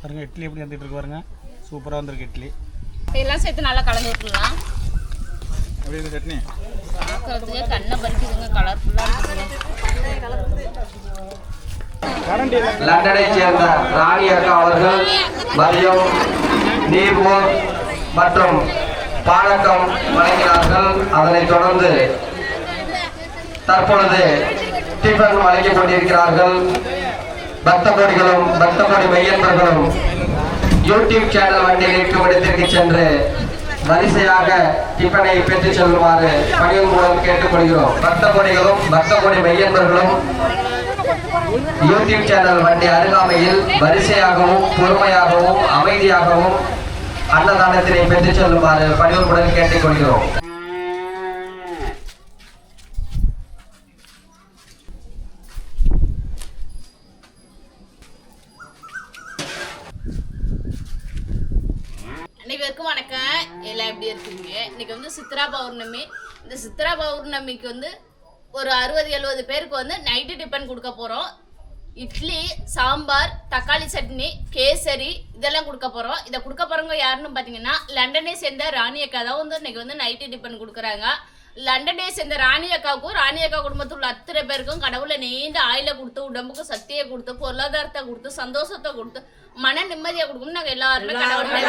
பாருங்க இட்லி எப்படி வந்துட்டு இருக்கு பாருங்க. சூப்பராக வந்திருக்கு இட்லி. இதெல்லாம் சேர்த்து நல்லா கலந்து விட்டுலாம் எப்படி இருக்கு சட்னி? பார்க்கறதுக்கே கண்ணை பறிக்குதுங்க கலர்ஃபுல்லாக இருக்குதுங்க. கரண்டி லண்டனை சேர்ந்த ராணி அக்கா அவர்கள் மதியம் நீர்மோர் மற்றும் பானக்கம் வழங்கினார்கள். அதனைத் தொடர்ந்து தற்பொழுது டிஃபன் வழங்கிக் கொண்டிருக்கிறார்கள். பக்த கோடிகளும் பக்த மையன்பர்களும் யூடியூப் சேனல் வண்டியில் இருக்கும் இடத்திற்கு சென்று வரிசையாக டிஃபனை பெற்றுச் செல்லுமாறு பணியின் மூலம் கேட்டுக்கொள்கிறோம். பக்த கோடிகளும் மையன்பர்களும் யூடியூப் சேனல் வண்டி அருகாமையில் வரிசையாகவும் பொறுமையாகவும் அமைதியாகவும் அன்னதானத்தினை பெற்றுச் செல்லுமாறு பணிவுடன் கேட்டுக்கொள்கிறோம். அனைவருக்கும் வணக்கம். எல்லாம் எப்படி இருக்கீங்க? இன்னைக்கு வந்து சித்ரா பௌர்ணமி. இந்த சித்ரா பௌர்ணமிக்கு வந்து ஒரு அறுபது எழுபது பேருக்கு வந்து நைட்டு டிஃபன் கொடுக்க போகிறோம் இட்லி சாம்பார் தக்காளி சட்னி கேசரி இதெல்லாம் கொடுக்க போகிறோம் இதை கொடுக்க போகிறவங்க யாருன்னு பார்த்தீங்கன்னா லண்டனை சேர்ந்த ராணி அக்கா தான் வந்து இன்னைக்கு வந்து நைட்டு டிஃபன் கொடுக்குறாங்க. லண்டனை சேர்ந்த ராணி அக்காவுக்கும் ராணி அக்கா குடும்பத்தில் உள்ள அத்தனை பேருக்கும் கடவுளை நீண்ட ஆயில கொடுத்து உடம்புக்கு சக்தியை கொடுத்து பொருளாதாரத்தை கொடுத்து சந்தோஷத்தை கொடுத்து மன நிம்மதியை கொடுக்கணும் நாங்கள் எல்லாருமே கடவுளை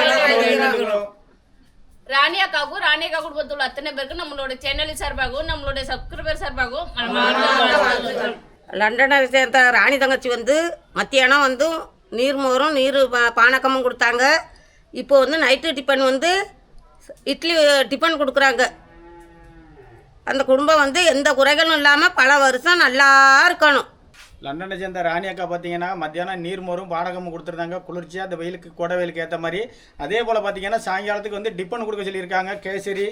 ராணி அக்காவுக்கும் ராணி அக்கா குடும்பத்தில் உள்ள அத்தனை பேருக்கும் நம்மளோட சேனல் சார்பாகவும் நம்மளோட சப்ஸ்கிரைபர் சார்பாகவும். லண்டனை சேர்ந்த ராணி தங்கச்சி வந்து மத்தியானம் வந்து நீர்மோரும் நீர் பா- பானக்கமும் கொடுத்தாங்க. இப்போ வந்து நைட்டு டிஃபன் வந்து இட்லி டிஃபன் கொடுக்குறாங்க. அந்த குடும்பம் வந்து எந்த குறைகளும் இல்லாமல் பல வருஷம் நல்லா இருக்கணும். லண்டனை சேர்ந்த ராணி அக்கா பார்த்தீங்கன்னா மத்தியானம் நீர்மோரும் பாடகமும் கொடுத்துருந்தாங்க. குளிர்ச்சியாக அந்த வெயிலுக்கு கோடை வெயிலுக்கு ஏற்ற மாதிரி. அதே போல் பார்த்தீங்கன்னா சாயங்காலத்துக்கு வந்து டிஃபன் கொடுக்க சொல்லியிருக்காங்க. கேசரி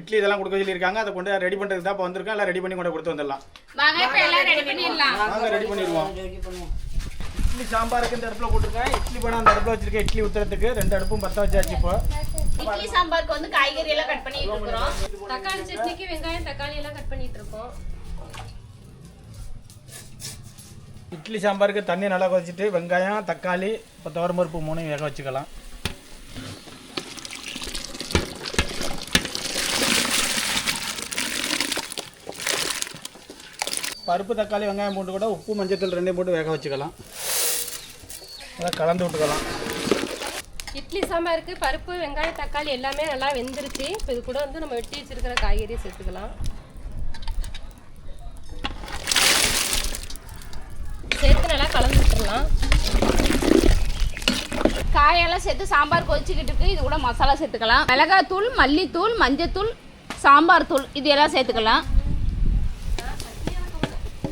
இட்லி இதெல்லாம் கொடுக்க சொல்லியிருக்காங்க. அதை கொண்டு ரெடி பண்ணுறதுக்கு தான் இப்போ வந்திருக்கோம். எல்லாம் ரெடி பண்ணி கொண்டு கொடுத்து வந்துடலாம். வாங்க இப்போ எல்லாம் ரெடி பண்ணிடலாம். நாங்கள் ரெடி பண்ணிடுவோம். இட்லி சாம்பாருக்கு இந்த அடுப்பில் போட்டிருக்கேன். இட்லி படம் அந்த அடுப்பில் வச்சிருக்கேன். இட்லி ஊற்றுறதுக்கு ரெண்டு அடுப்பும் பற்ற வச்சாச்சு இப்போ. இட்லி சாம்பாருக்கு வந்து காய்கறி எல்லாம் கட் பண்ணிட்டு இருக்கிறோம் தக்காளி சட்னிக்கு வெங்காயம் தக்காளி எல்லாம் கட் பண்ணிட்டு இருக்கோம் இட்லி சாம்பாருக்கு தண்ணி நல்லா கொதிச்சிட்டு வெங்காயம் தக்காளி இப்போ துவரம்பருப்பு மூணையும் வேக வச்சுக்கலாம். பருப்பு தக்காளி வெங்காயம் போட்டு கூட உப்பு மஞ்சத்தூள் ரெண்டையும் போட்டு வேக வச்சுக்கலாம். அதை கலந்து விட்டுக்கலாம். இட்லி சாம்பாருக்கு பருப்பு வெங்காயம் தக்காளி எல்லாமே நல்லா வெந்துருச்சு. இப்போ இது கூட வந்து நம்ம வெட்டி வச்சிருக்கிற காய்கறியை சேர்த்துக்கலாம். சேர்த்து நல்லா கலந்து விட்டுடலாம். காயெல்லாம் சேர்த்து சாம்பார் கொதிச்சுக்கிட்டு இருக்கு. இது கூட மசாலா சேர்த்துக்கலாம். மிளகாத்தூள் மல்லித்தூள் மஞ்சத்தூள் சாம்பார் தூள் இது எல்லாம் சேர்த்துக்கலாம்.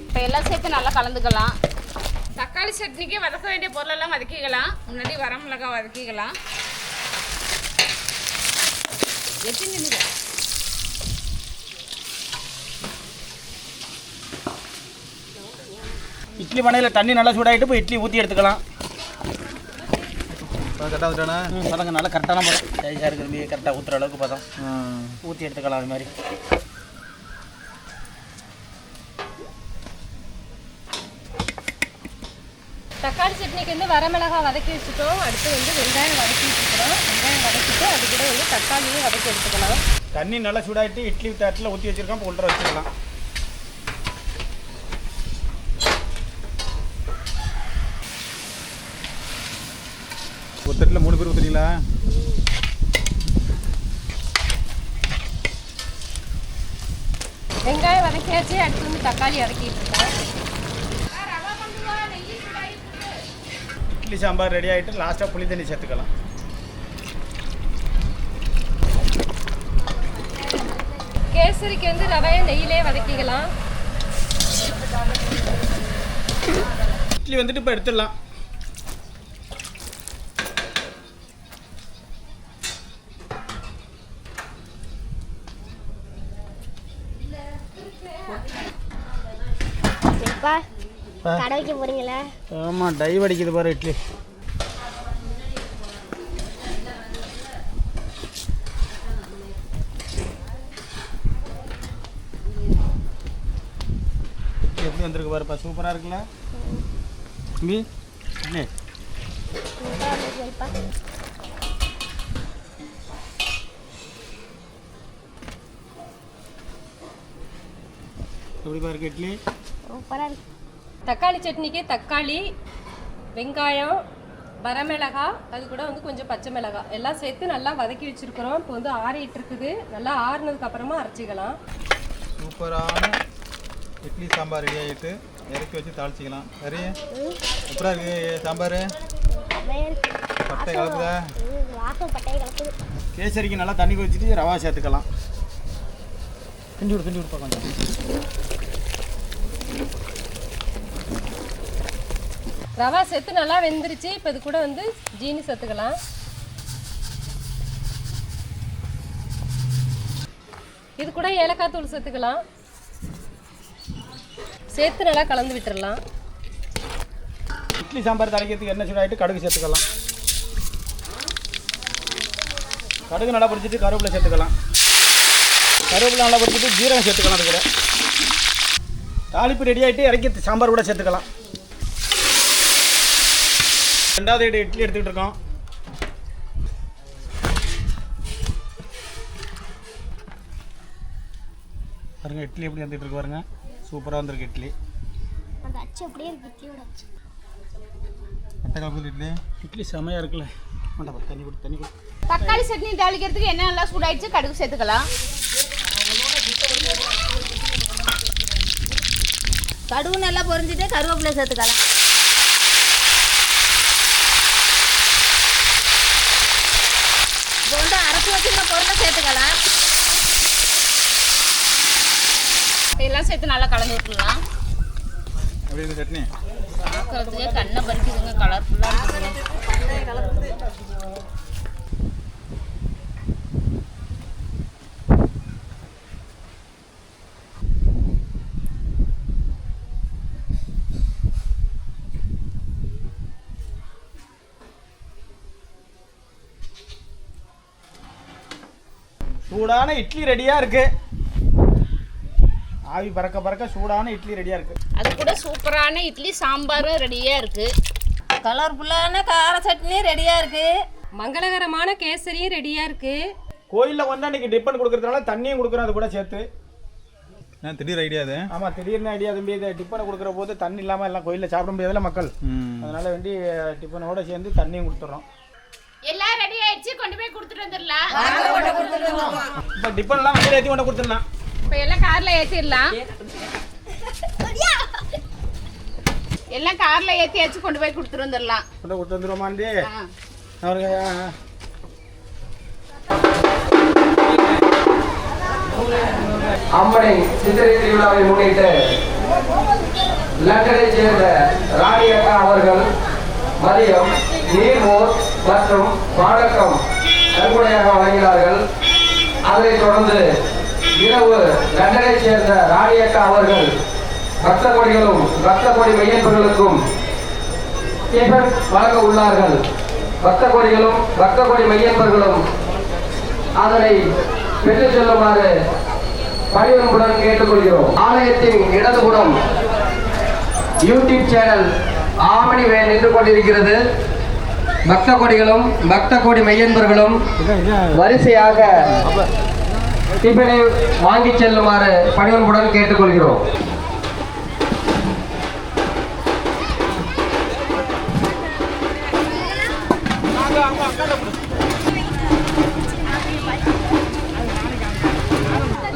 இப்போ எல்லாம் சேர்த்து நல்லா கலந்துக்கலாம். தக்காளி சட்னிக்கு வதக்க வேண்டிய பொருளெல்லாம் வதக்கிக்கலாம். முன்னாடி வரமிளகாய் வதக்கிக்கலாம். எத்தனை நிமிடம்? இட்லி பானையில் தண்ணி நல்லா சூடாகிட்டு இப்போ இட்லி ஊற்றி எடுத்துக்கலாம். கரெக்டாக ம் பதங்க நல்லா கரெக்டான பதம் சைஸாக இருக்கிறது கரெக்டாக ஊற்றுற அளவுக்கு பதம் ஊற்றி எடுத்துக்கலாம் அது மாதிரி. தக்காளி சட்னிக்கு வந்து வரமிளகாய் வதக்கி வச்சுட்டோம். அடுத்து வந்து வெங்காயம் வதக்கி வச்சுக்கிறோம். வெங்காயம் வதக்கிட்டு அது கூட வந்து தக்காளியும் வதக்கி எடுத்துக்கலாம். தண்ணி நல்லா சூடாகிட்டு இட்லி தட்டில் ஊற்றி வச்சிருக்கோம். உள்ள வச்சுக்கலாம். ஒரு தட்டில் மூணு பேர் ஊற்றுறீங்களா வெங்காயம் வதக்கியாச்சு. அடுத்து வந்து தக்காளி வதக்கிட்டு இருக்கோம். இட்லி சாம்பார் ரெடி ஆகிட்டு லாஸ்ட்டாக புளி தண்ணி சேர்த்துக்கலாம். கேசரிக்கு வந்து ரவையை நெய்யிலே வதக்கிக்கலாம். இட்லி வந்துட்டு இப்போ எடுத்துடலாம். கடை வைக்க போறீங்களா? ஆமாம் டைவ் அடிக்குது பாரு இட்லி. எப்படி வந்திருக்கு பாருப்பா சூப்பராக இருக்குல்ல? தம்பி எப்படி பாருக்கு இட்லி? சூப்பராக இருக்கு. தக்காளி சட்னிக்கு தக்காளி வெங்காயம் வரமிளகா அது கூட வந்து கொஞ்சம் பச்சை மிளகாய் எல்லாம் சேர்த்து நல்லா வதக்கி வச்சிருக்கிறோம். இப்போ வந்து ஆறிட்டு இருக்குது. நல்லா ஆறுனதுக்கு அப்புறமா அரைச்சிக்கலாம். சூப்பரான இட்லி சாம்பார் ரெடி ஆகிட்டு இறக்கி வச்சு தாளிச்சிக்கலாம். சரி எப்படா இருக்கு? சாம்பார்? பட்டை கலக்குது? கேசரிக்கு நல்லா தண்ணி கொதிச்சுட்டு ரவா சேர்த்துக்கலாம். கிண்டி விடு கிண்டி விடுப்பா கொஞ்சம் ரவா செத்து நல்லா வெந்துருச்சு. இப்போ இது கூட வந்து ஜீனி சேர்த்துக்கலாம் இது கூட ஏலக்காய் தூள் சேர்த்துக்கலாம் சேர்த்து நல்லா கலந்து விட்டுறலாம். இட்லி சாம்பார் தாளிக்கிறதுக்கு என்ன சூடாகிட்டு கடுகு சேர்த்துக்கலாம். கடுகு நல்லா பொரிச்சிட்டு கருவேப்பிலை சேர்த்துக்கலாம். கருவேப்பிலை நல்லா பொரிச்சிட்டு ஜீரகம் சேர்த்துக்கலாம் அதுக்கூட தாளிப்பு ரெடி ஆகிட்டு இறக்கி சாம்பார் கூட சேர்த்துக்கலாம். ரெண்டாவது இடி இட்லி எடுத்துக்கிட்டு இருக்கோம். பாருங்க இட்லி எப்படி வந்துட்டு இருக்கு பாருங்க. சூப்பராக வந்திருக்கு இட்லி. அந்த அச்சு அப்படியே இருக்கு இட்லியோட அச்சு. இட்லி. இட்லி செமையாக இருக்குல்ல. வேண்டாம் தண்ணி கொடு தண்ணி கொடு. தக்காளி சட்னி தாளிக்கிறதுக்கு எண்ணெய் நல்லா சூடாயிடுச்சு? கடுகு சேர்த்துக்கலாம். கடுகு நல்லா பொரிஞ்சிட்டு கருவேப்பிலை சேர்த்துக்கலாம் இப்போ வந்து அரைச்சி வச்சுருக்க பொருளை சேர்த்துக்கலாம் இதெல்லாம் சேர்த்து நல்லா கலந்து விட்டுலாம் சட்னி? பார்க்கறதுக்கே கண்ணை பறிக்குதுங்க கலர்ஃபுல்லாக இருக்குதுங்க சூடான இட்லி ரெடியாக இருக்கு. ஆவி பறக்க பறக்க சூடான இட்லி ரெடியாக இருக்கு. அது கூட சூப்பரான இட்லி சாம்பாரும் ரெடியாக இருக்குது கலர்ஃபுல்லான கார சட்னி ரெடியாக இருக்குது மங்களகரமான கேசரியும் ரெடியாக இருக்குது கோயிலில் வந்து அன்றைக்கி டிப்பன் கொடுக்கறதுனால தண்ணியும் கொடுக்குறோம் அது கூட சேர்த்து. திடீர் ஐடியா அது? ஆமாம் திடீர்னு ஐடியா தம்பி இதை டிப்பனை கொடுக்குற போது தண்ணி இல்லாமல் எல்லாம் கோயிலில் சாப்பிட முடியாதுல்ல மக்கள். அதனால வேண்டி டிப்பனோட சேர்ந்து தண்ணியும் கொடுத்துட்றோம். எல்லாம் ரெடி ஆயிடுச்சு கொண்டு போய் கொடுத்துட்டு வந்துடலாம். இப்போ டிப்பன்லாம் வண்டியில் ஏற்றி கொண்டு கொடுத்துடலாம். இப்போ எல்லாம் காரில் ஏற்றிடலாம் எல்லாம் காரில் ஏற்றியாச்சு கொண்டு போய் கொடுத்துட்டு வந்துடலாம். கொண்டு கொடுத்து வந்துடுவோமாண்டி ஆ. அவருக்கு. அம்மனை சித்திரை திருவிழாவை முன்னிட்டு லண்டனை சேர்ந்த ராணி அக்கா அவர்கள் மதியம் நீர்மோர் மற்றும் பாடக்கம் நன்கொடையாக வழங்கினார்கள் அதனைத் தொடர்ந்து இரவு லண்டனை சேர்ந்த ராணியக்கா அவர்கள் ரத்த கொடிகளும் ரத்த கொடி மையப்பர்களுக்கும் வழங்க உள்ளார்கள். ரத்த கொடிகளும் ரத்த கொடி மையப்பர்களும் அதனை பெற்றுச் செல்லுமாறு பணிவன்புடன் கேட்டுக்கொள்கிறோம். ஆலயத்தின் இடதுபுறம் யூடியூப் சேனல் ஆமணி வேல் நின்று கொண்டிருக்கிறது. பக்த கொடிகளும் பக்த கொடி மையன்பர்களும் வரிசையாக டிஃபனை வாங்கி செல்லுமாறு பணிவன்புடன் கேட்டுக்கொள்கிறோம்.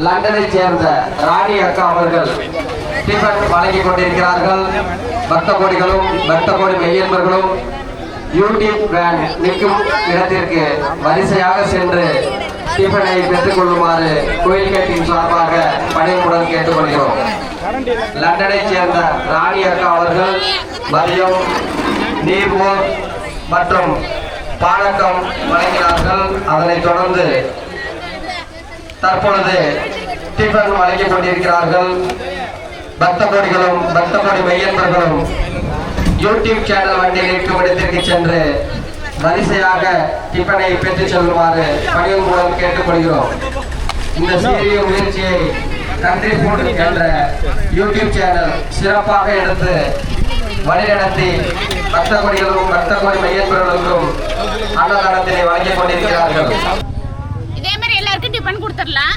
லண்டனை சேர்ந்த ராணி அக்கா அவர்கள் டிஃபன் வழங்கி கொண்டிருக்கிறார்கள். பக்த கோடிகளும் பக்த கோடி மெய்யன்பர்களும் யூடியூப் வேன் நிற்கும் இடத்திற்கு வரிசையாக சென்று டிஃபனை பெற்றுக் கொள்ளுமாறு கோயில் கேட்டின் சார்பாக பணிவுடன் கேட்டுக்கொள்கிறோம். லண்டனை சேர்ந்த ராணி அக்கா அவர்கள் மதியம் நீர்மோர் மற்றும் பானக்கம் வழங்கினார்கள். அதனைத் தொடர்ந்து தற்பொழுது டிஃபன் வழங்கிக் கொண்டிருக்கிறார்கள். பக்த கோடிகளும் பக்த கோடி மையன்பர்களும் யூடியூப் சேனல் வண்டி நிற்கும் இடத்திற்கு சென்று வரிசையாக டிஃபனை பெற்றுச் செல்லுமாறு பணியின் மூலம் கேட்டுக்கொள்கிறோம். இந்த சீரிய முயற்சியை கண்ட்ரி ஃபுட் என்ற யூடியூப் சேனல் சிறப்பாக எடுத்து வழிநடத்தி பக்த கொடிகளும் பக்த கொடி மையப்பொருளுக்கும் அன்னதானத்தினை வழங்கிக் கொண்டிருக்கிறார்கள். இதே மாதிரி எல்லாருக்கும் டிபன் கொடுத்துடலாம்.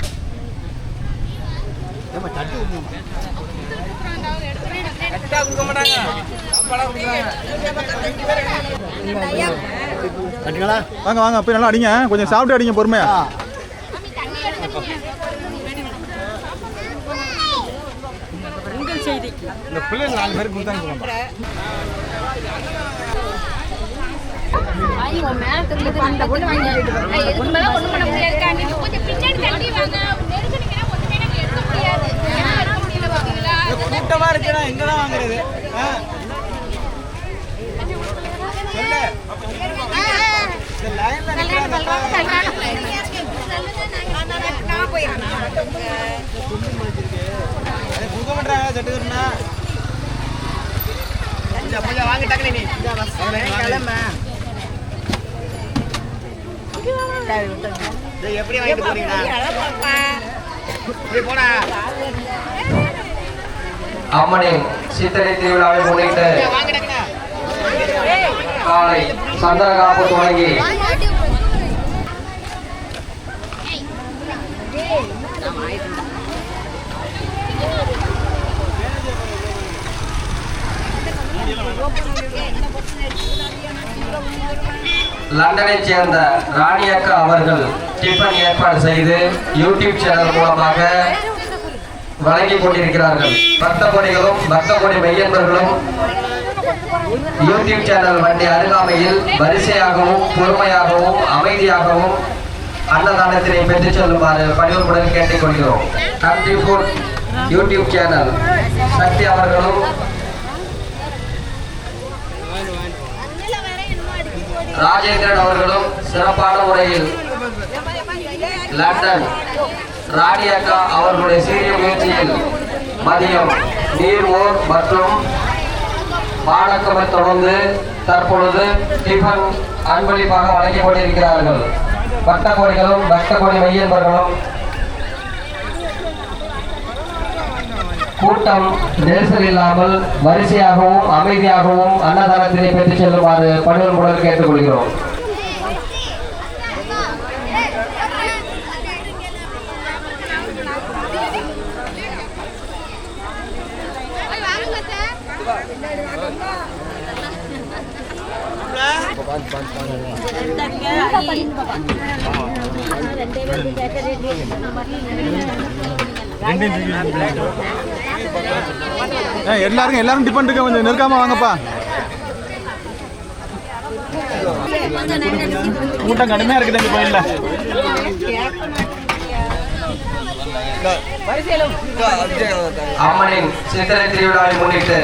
வாங்க வாங்க போய் நல்லா அடிங்க. கொஞ்சம் சாப்பிட்டு அடிங்க பொறுமையா. நீங்க கொஞ்சம் பின்னாடி தள்ளி வாங்க. கூட்டமா இருக்குன்னா எங்க தான் வாங்குறது சட்டு தட்டுனா கொஞ்சம் வாங்க டக்குனு நீ. கிளம்ப எப்படி வாங்கிட்டு போறீங்களா இப்படி போனா அம்மனின் சித்திரை திருவிழாவை முன்னிட்டு காலை டக்குனு காப்பு தொடங்கி லண்டனைச் சேர்ந்த ராணி அக்கா அவர்கள் டிஃபன் ஏற்பாடு செய்து யூடியூப் சேனல் மூலமாக வழங்கிக் கொண்டிருக்கிறார்கள். பக்த கொடிகளும் பக்த யூடியூப் சேனல் வண்டி அருகாமையில் வரிசையாகவும் பொறுமையாகவும் அமைதியாகவும் அன்னதானத்தினை பெற்றுச் செல்லுமாறு பணிவுடன் கேட்டுக்கொள்கிறோம். Country food YouTube channel Sakthi அவர்களும் ராஜேந்திரன் அவர்களும் சிறப்பான முறையில் லண்டன் ராணியக்கா அவர்களுடைய சீரிய முயற்சியில் மதியம் ஓர் மற்றும் பாடக்கமை தொடர்ந்து தற்பொழுது டிஃபன் அன்பளிப்பாக வழங்கிக் கொண்டிருக்கிறார்கள். பக்த கோடிகளும் மையன்பர்களும் கூட்டம் நெரிசல் இல்லாமல் வரிசையாகவும் அமைதியாகவும் அன்னதானத்தினை பெற்றுச் செல்லுமாறு பணிவன்புடன் கேட்டுக்கொள்கிறோம். ஏ எல்லாரும் எல்லாரும் டிபன் இருக்க கொஞ்சம் நெருக்காம வாங்கப்பா. கூட்டம் கடுமையா இருக்குது அந்த கோயில்ல. அம்மனின் சித்திரை திருவிழாவை முன்னிட்டு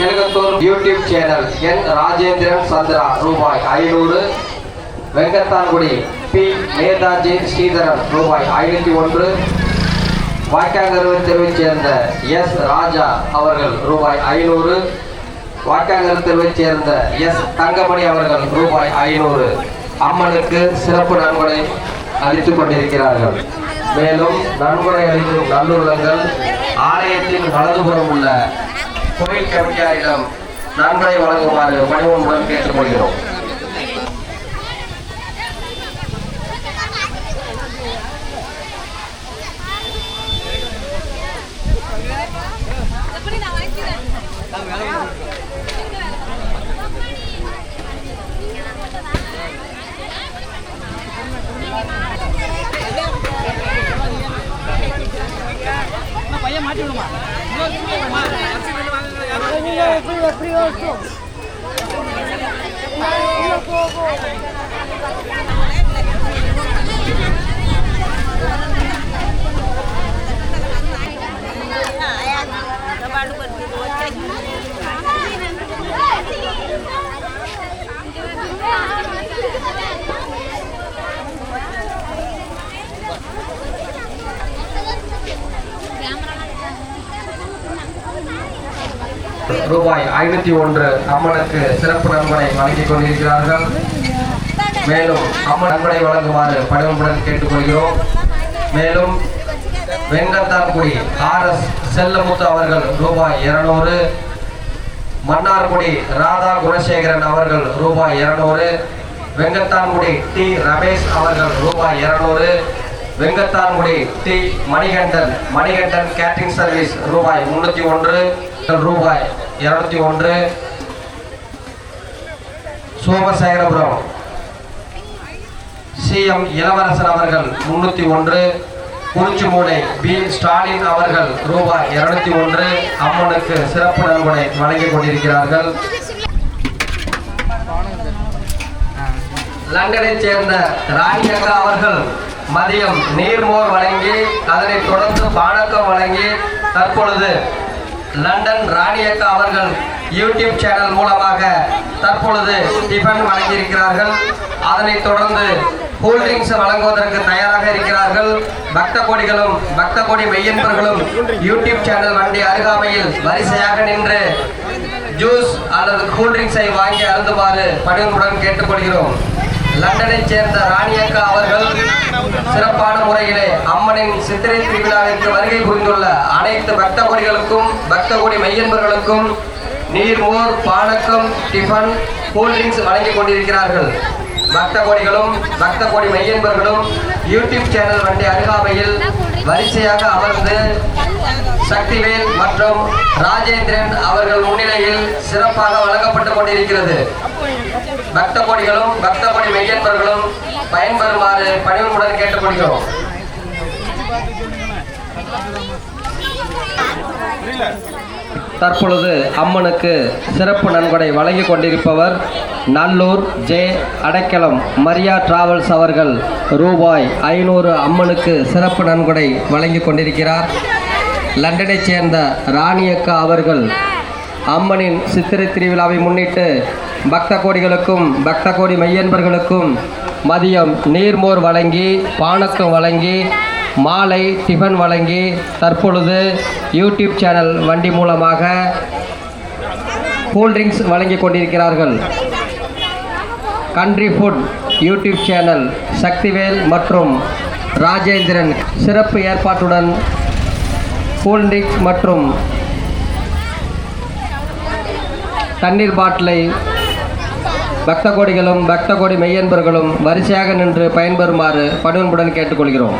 Kizhakkathur YouTube channel N Rajendran Chandra ரூபாய் ஐநூறு. வெங்கத்தான்குடி பி. நேதாஜி ஸ்ரீதரன் ரூபாய் ஐநூற்றி ஒன்று. வாய்க்காங்கருவை தெருவைச் சேர்ந்த எஸ். ராஜா அவர்கள் ரூபாய் ஐநூறு. வாய்க்காங்கரு தெருவைச் சேர்ந்த எஸ். தங்கமணி அவர்கள் ரூபாய் ஐநூறு. அம்மனுக்கு சிறப்பு நன்கொடை அளித்துக் கொண்டிருக்கிறார்கள். மேலும் நன்கொடை அளிக்கும் நல்லுள்ளங்கள் ஆலயத்தின் வலதுபுறம் உள்ள கோயில் கமிட்டியாரிடம் நன்கொடை வழங்குமாறு பணிவன்புடன் கேட்டுக்கொள்கிறோம். terminare quello. ஐநூத்தி ஒன்று அம்மனுக்கு சிறப்பு நண்பனை வழங்கிக் கொண்டிருக்கிறார்கள். மேலும் அம்மன் நண்பனை வழங்குமாறு பணிவன்புடன் கேட்டுக்கொள்கிறோம். மேலும் வெங்கத்தான்குடி ஆர் எஸ் செல்லமுத்து அவர்கள் ரூபாய் இருநூறு மன்னார்குடி ராதா குணசேகரன் அவர்கள் ரூபாய் இருநூறு வெங்கத்தான்குடி டி ரமேஷ் அவர்கள் ரூபாய் இருநூறு Venkathankudi T Manikandan Manikandan catering service ரூபாய் முன்னூற்றி ஒன்று ரூபாய் இருநூத்தி ஒன்று. சோமசேகரபுரம் சிஎம் இளவரசன் அவர்கள் முன்னூத்தி ஒன்று. குறிச்சிமூடை பி ஸ்டாலின் அவர்கள் ரூபாய் இருநூத்தி ஒன்று. அம்மனுக்கு சிறப்பு நன்கொடை வழங்கிக் கொண்டிருக்கிறார்கள். லண்டனைச் சேர்ந்த ராணி அவர்கள் மதியம் நீர்மோர் வழங்கி அதனைத் தொடர்ந்து பானக்கம் வழங்கி தற்பொழுது லண்டன் ராணி அக்கா அவர்கள் யூடியூப் சேனல் மூலமாக தற்பொழுது டிஃபன் வழங்கியிருக்கிறார்கள். அதனைத் தொடர்ந்து கூல்ட்ரிங்க்ஸ் வழங்குவதற்கு தயாராக இருக்கிறார்கள். பக்த கோடிகளும் பக்த கோடி மெய்யன்பர்களும் யூடியூப் சேனல் வண்டி அருகாமையில் வரிசையாக நின்று ஜூஸ் அல்லது கூல்ட்ரிங்க்ஸை வாங்கி அருந்துமாறு பணிவுடன் கேட்டுக்கொள்கிறோம். லண்டனைச் சேர்ந்த ராணியக்கா அவர்கள் சிறப்பான முறையிலே அம்மனின் சித்திரை திருவிழாவிற்கு வருகை புரிந்துள்ள அனைத்து பக்த கோடிகளுக்கும் பக்த கோடி மையன்பர்களுக்கும் நீர்மோர் பானக்கம் டிஃபன் கூல்ட்ரிங்க்ஸ் வழங்கிக் கொண்டிருக்கிறார்கள். பக்த கோடிகளும் பக்த கோடி மையன்பர்களும் யூடியூப் சேனல் வண்டி அருகாமையில் வரிசையாக அமர்ந்து சக்திவேல் மற்றும் ராஜேந்திரன் அவர்கள் முன்னிலையில் சிறப்பாக வழங்கப்பட்டுக் கொண்டிருக்கிறது. பக்த கோடிகளும் பக்த கோடி மெய்யன்பர்களும் பயன்பெறுமாறு பணிவுடன் கேட்டுக்கொள்கிறோம். தற்பொழுது அம்மனுக்கு சிறப்பு நன்கொடை வழங்கிக் கொண்டிருப்பவர் நல்லூர் ஜே அடைக்கலம் மரியா டிராவல்ஸ் அவர்கள். ரூபாய் ஐநூறு அம்மனுக்கு சிறப்பு நன்கொடை வழங்கிக் கொண்டிருக்கிறார். லண்டனைச் சேர்ந்த ராணியக்கா அவர்கள் அம்மனின் சித்திரை திருவிழாவை முன்னிட்டு பக்த கோடிகளுக்கும் பக்த கோடி மையன்பர்களுக்கும் மதியம் நீர்மோர் வழங்கி பானக்கம் வழங்கி மாலை டிஃபன் வழங்கி தற்பொழுது யூடியூப் சேனல் வண்டி மூலமாக கூல்ட்ரிங்க்ஸ் வழங்கி கொண்டிருக்கிறார்கள். Country food YouTube channel Sakthivel மற்றும் ராஜேந்திரன் சிறப்பு ஏற்பாட்டுடன் கூல்ட்ரிங்க்ஸ் மற்றும் தண்ணீர் பாட்டிலை பக்த கோடிகளும் பக்த கோடி மெய்யன்பர்களும் வரிசையாக நின்று பயன்பெறுமாறு பணிவன்புடன் கேட்டுக்கொள்கிறோம்.